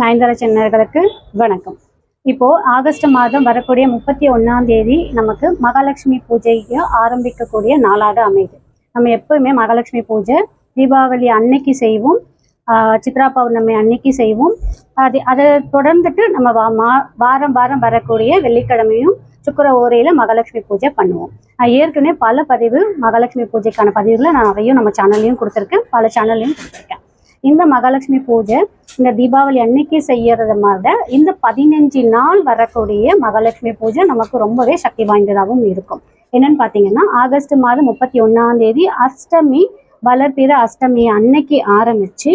நயன்தாரா சென்னர்களுக்கு வணக்கம். இப்போ ஆகஸ்ட் மாதம் வரக்கூடிய முப்பத்தி ஒன்னாம் தேதி நமக்கு மகாலட்சுமி பூஜைக்கு ஆரம்பிக்கக்கூடிய நாளாக அமையுது. நம்ம எப்பவுமே மகாலட்சுமி பூஜை தீபாவளி அன்னைக்கு செய்வோம் சித்ரா பௌர்ணமி அன்னைக்கு செய்வோம். அது அதை தொடர்ந்துட்டு நம்ம வா- மா- வாரம் வாரம் வரக்கூடிய வெள்ளிக்கிழமையும் சுக்கர ஓரையில மகாலட்சுமி பூஜை பண்ணுவோம். நான் ஏற்கனவே பல பதிவு மகாலட்சுமி பூஜைக்கான பதிவுகளை நான் நிறைய நம்ம சேனல்லையும் கொடுத்துருக்கேன். பல சேனல்லையும் கொடுத்துருக்கேன். இந்த மகாலட்சுமி பூஜை இந்த தீபாவளி அன்னைக்கு செய்யறத மாதிரி இந்த பதினஞ்சு நாள் வரக்கூடிய மகாலட்சுமி பூஜை நமக்கு ரொம்பவே சக்தி வாய்ந்ததாகவும் இருக்கும். என்னன்னு பார்த்தீங்கன்னா ஆகஸ்ட் மாதம் முப்பத்தி ஒன்னாம் தேதி அஷ்டமி வளர்பிற அஷ்டமி அன்னைக்கு ஆரம்பிச்சு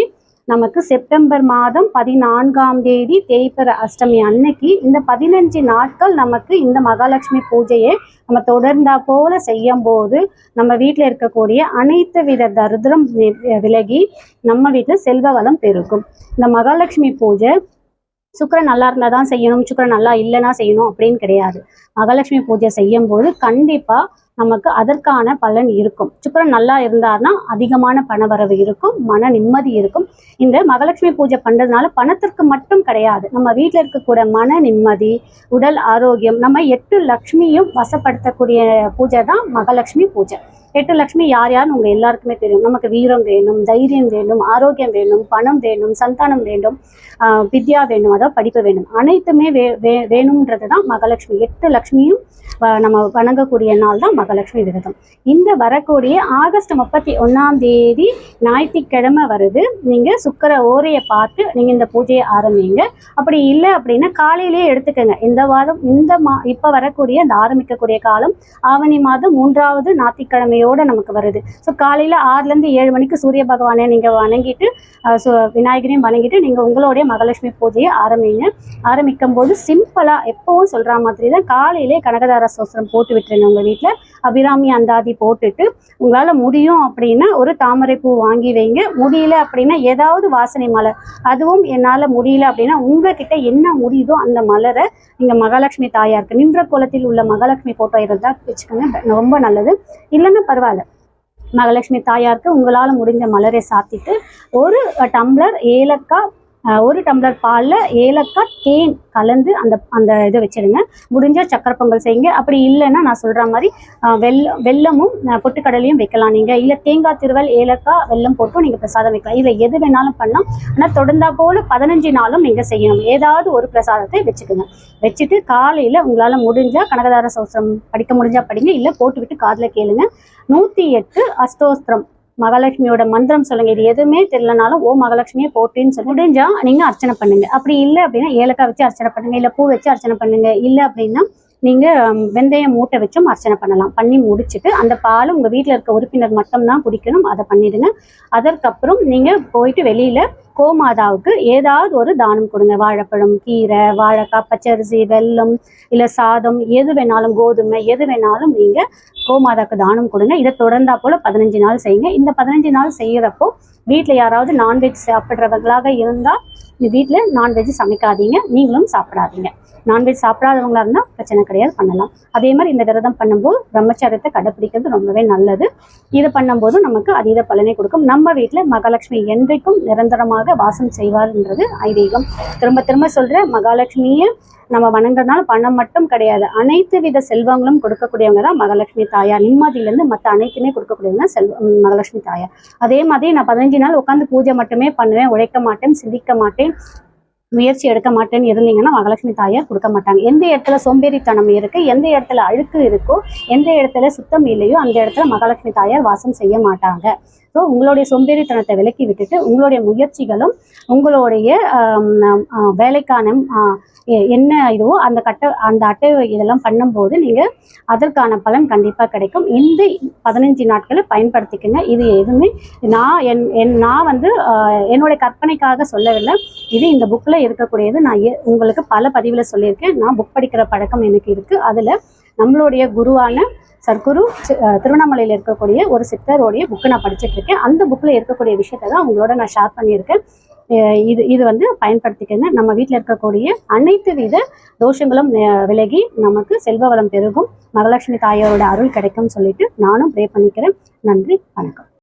நமக்கு செப்டம்பர் மாதம் பதினான்காம் தேதி தேய்பிற அஷ்டமி அன்னைக்கு இந்த பதினஞ்சு நாட்கள் நமக்கு இந்த மகாலட்சுமி பூஜையை நம்ம தொடர்ந்தா போல செய்யும் போது நம்ம வீட்டில் இருக்கக்கூடிய அனைத்து வித தரிதிரம் விலகி நம்ம வீட்டில் செல்வ வளம் பெருக்கும். இந்த மகாலட்சுமி பூஜை சுக்கிரன் நல்லா இருந்தால் தான் செய்யணும் சுக்கிரன் நல்லா இல்லைன்னா செய்யணும் அப்படின்னு கிடையாது. மகாலட்சுமி பூஜை செய்யும் போது கண்டிப்பாக நமக்கு அதற்கான பலன் இருக்கும். சுக்கிரன் நல்லா இருந்தார்னா அதிகமான பணவரவு இருக்கும் மன நிம்மதி இருக்கும். இந்த மகாலட்சுமி பூஜை பண்ணுறதுனால பணத்திற்கு மட்டும் கிடையாது. நம்ம வீட்டில் இருக்கக்கூடிய மன நிம்மதி உடல் ஆரோக்கியம் நம்ம எட்டு லக்ஷ்மியும் வசப்படுத்தக்கூடிய பூஜை தான் மகாலட்சுமி பூஜை. எட்டு லட்சுமி யார் யாருன்னு உங்கள் எல்லாருக்குமே தெரியும். நமக்கு வீரம் வேணும் தைரியம் வேணும் ஆரோக்கியம் வேணும் பணம் வேணும் சந்தானம் வேண்டும் வித்யா வேணும் அதாவது படிப்பு வேண்டும் அனைத்துமே வே வே வேணுன்றது தான் மகாலட்சுமி. எட்டு லக்ஷ்மியும் நம்ம வணங்கக்கூடிய நாள் தான் மகாலட்சுமி விரதம். இந்த வரக்கூடிய ஆகஸ்ட் முப்பத்தி ஒன்றாம் தேதி ஞாயிற்றுக்கிழமை வருது. நீங்கள் சுக்கர ஓரையை பார்த்து நீங்கள் இந்த பூஜையை ஆரம்பிங்க. அப்படி இல்லை அப்படின்னா காலையிலேயே எடுத்துக்கோங்க. இந்த வாரம் இந்த மா இப்போ வரக்கூடிய இந்த ஆரம்பிக்கக்கூடிய காலம் ஆவணி மாதம் மூன்றாவது ஞாயிற்றுக்கிழமையோட நமக்கு வருது. ஸோ காலையில் ஆறுலேருந்து ஏழு மணிக்கு சூரிய பகவானை நீங்கள் வணங்கிட்டு விநாயகரையும் வணங்கிட்டு நீங்கள் உங்களுடைய மகாலட்சுமி பூஜையை ஆரம்பிங்க. ஆரம்பிக்கும் போது சிம்பிளாக எப்பவும் சொல்கிற மாதிரி தான் காலையிலே கனகதார சோஸ்திரம் போட்டு விட்டுருங்க உங்கள் வீட்டில் அபிராமி அந்தாதி போட்டுட்டு உங்களால் முடியும் அப்படின்னா ஒரு தாமரை பூ வாங்கி வைங்க. முடியல அப்படின்னா ஏதாவது வாசனை மலர். அதுவும் என்னால் முடியல அப்படின்னா உங்ககிட்ட என்ன முடியுதோ அந்த மலரை நீங்கள் மகாலட்சுமி தாயாருக்கு நின்ற கோலத்தில் உள்ள மகாலட்சுமி ஃபோட்டோ இருந்தால் வச்சுக்கோங்க. ரொம்ப நல்லது. இல்லைன்னா பரவாயில்ல. மகாலட்சுமி தாயாருக்கு உங்களால் முடிஞ்ச மலரை சாத்திட்டு ஒரு டம்ளர் ஏலக்காய் ஒரு டம்ளர் பாலில் ஏலக்காய் தேன் கலந்து அந்த அந்த இதை வச்சிடுங்க. முடிஞ்சால் சக்கரை பொங்கல் செய்யுங்க. அப்படி இல்லைன்னா நான் சொல்கிற மாதிரி வெள்ள வெள்ளமும் வெல்லமும் பொட்டுக்கடலையும் வைக்கலாம் நீங்கள் இல்லை தேங்காய் திருவல் ஏலக்காய் வெல்லம் போட்டும் நீங்கள் பிரசாதம் வைக்கலாம். இதில் எது வேணாலும் பண்ணலாம். ஆனால் தொடர்ந்தா போல பதினஞ்சு நாளும் நீங்கள் செய்யணும். ஏதாவது ஒரு பிரசாதத்தை வச்சுக்கோங்க. வச்சுட்டு காலையில் உங்களால் முடிஞ்சால் கனகதார சௌசரம் படிக்க முடிஞ்சா படிங்க. இல்லை போட்டுவிட்டு காதில் கேளுங்க. நூற்றி எட்டு அஷ்டோஸ்திரம். மகாலட்சுமியோட மந்திரம் சொல்லுங்க இது எதுவுமே தெரியலனாலும் ஓ மகாலட்சுமியை போட்டின்னு சொல்லி முடிஞ்சா நீங்க அர்ச்சனை பண்ணுங்க. அப்படி இல்லை அப்படின்னா ஏலக்காய் வச்சு அர்ச்சனை பண்ணுங்க இல்லை பூ வச்சு அர்ச்சனை பண்ணுங்க. இல்லை அப்படின்னா நீங்க வெந்தயம் மூட்டை வச்சும் அர்ச்சனை பண்ணலாம். பண்ணி முடிச்சுட்டு அந்த பால் உங்க வீட்டில் இருக்க உறுப்பினர் மட்டும்தான் குடிக்கணும். அதை பண்ணிடுங்க. அதற்கப்புறம் நீங்க போயிட்டு வெளியில கோமாதாவுக்கு ஏதாவது ஒரு தானம் கொடுங்க. வாழைப்பழம் கீரை வாழைக்காய் பச்சரிசி வெல்லம் இல்லை சாதம் எது வேணாலும் கோதுமை எது வேணாலும் நீங்கள் கோமாதாவுக்கு தானம் கொடுங்க. இதை தொடர்ந்தா போல பதினஞ்சு நாள் செய்யுங்க. இந்த பதினஞ்சு நாள் செய்யறப்போ வீட்டில் யாராவது நான்வெஜ் சாப்பிட்றவங்களாக இருந்தால் வீட்டில் நான்வெஜ் சமைக்காதீங்க. நீங்களும் சாப்பிடாதீங்க. நான்வெஜ் சாப்பிடாதவங்களா இருந்தால் பிரச்சனை கிடையாது பண்ணலாம். அதே மாதிரி இந்த விரதம் பண்ணும்போது பிரம்மச்சாரியத்தை கடைப்பிடிக்கிறது ரொம்பவே நல்லது. இதை பண்ணும்போது நமக்கு அதீத பலனை கொடுக்கும். நம்ம வீட்டில் மகாலட்சுமி என்றைக்கும் நிரந்தரமாக வாசம் செய்வார்ன்றது ஐதீகம். திரும்ப திரும்ப சொல்ற மகாலட்சுமியை நம்ம வணங்குறதுனால பணம் மட்டும் கிடையாது. அனைத்து வித செல்வங்களும் கொடுக்கக்கூடியவங்க தான் மகாலட்சுமி தாயார். நிம்மதியிலேருந்து மற்ற அனைத்துமே கொடுக்கக்கூடியவங்க செல்வ மகாலட்சுமி தாயார். அதே மாதிரி நான் பதினஞ்சு நாள் உட்காந்து பூஜை மட்டுமே பண்ணுவேன் உழைக்க மாட்டேன் சிந்திக்க மாட்டேன். முயற்சி எடுக்க மாட்டேன்னு இருந்தீங்கன்னா மகாலட்சுமி தாயார் கொடுக்க மாட்டாங்க. எந்த இடத்துல சோம்பேறித்தனம் இருக்கு எந்த இடத்துல அழுக்கு இருக்கோ எந்த இடத்துல சுத்தம் இல்லையோ அந்த இடத்துல மகாலட்சுமி தாயார் வாசம் செய்ய மாட்டாங்க. ஸோ உங்களுடைய சோம்பேறித்தனத்தை விலக்கி விட்டுட்டு உங்களுடைய முயற்சிகளும் உங்களுடைய வேலைக்கான என்ன இதுவோ அந்த கட்ட அந்த அட்டை இதெல்லாம் பண்ணும்போது நீங்கள் அதற்கான பலன் கண்டிப்பாக கிடைக்கும். இந்த பதினஞ்சு நாட்களை பயன்படுத்திக்கங்க. இது எதுவுமே நான் என் என் நான் வந்து என்னுடைய கற்பனைக்காக சொல்லவில்லை. இது இந்த புக்கில் இருக்கக்கூடியது நான் ஏ- உங்களுக்கு பல பதிவில் சொல்லியிருக்கேன். நான் புக் படிக்கிற பழக்கம் எனக்கு இருக்குது அதில் நம்மளுடைய குருவான சர்க்குரு திருவண்ணாமலையில் இருக்கக்கூடிய ஒரு சித்தருடைய புக்கு நான் படிச்சுட்டு இருக்கேன். அந்த புக்கில் இருக்கக்கூடிய விஷயத்தை தான் உங்களோட நான் ஷேர் பண்ணியிருக்கேன். இது இது வந்து பயன்படுத்திக்கங்க. நம்ம வீட்டில் இருக்கக்கூடிய அனைத்து வித தோஷங்களும் விலகி நமக்கு செல்வ வளம் பெருகும். மகாலட்சுமி தாயாரோட அருள் கிடைக்கும்னு சொல்லிட்டு நானும் ப்ரே பண்ணிக்கிறேன். நன்றி வணக்கம்.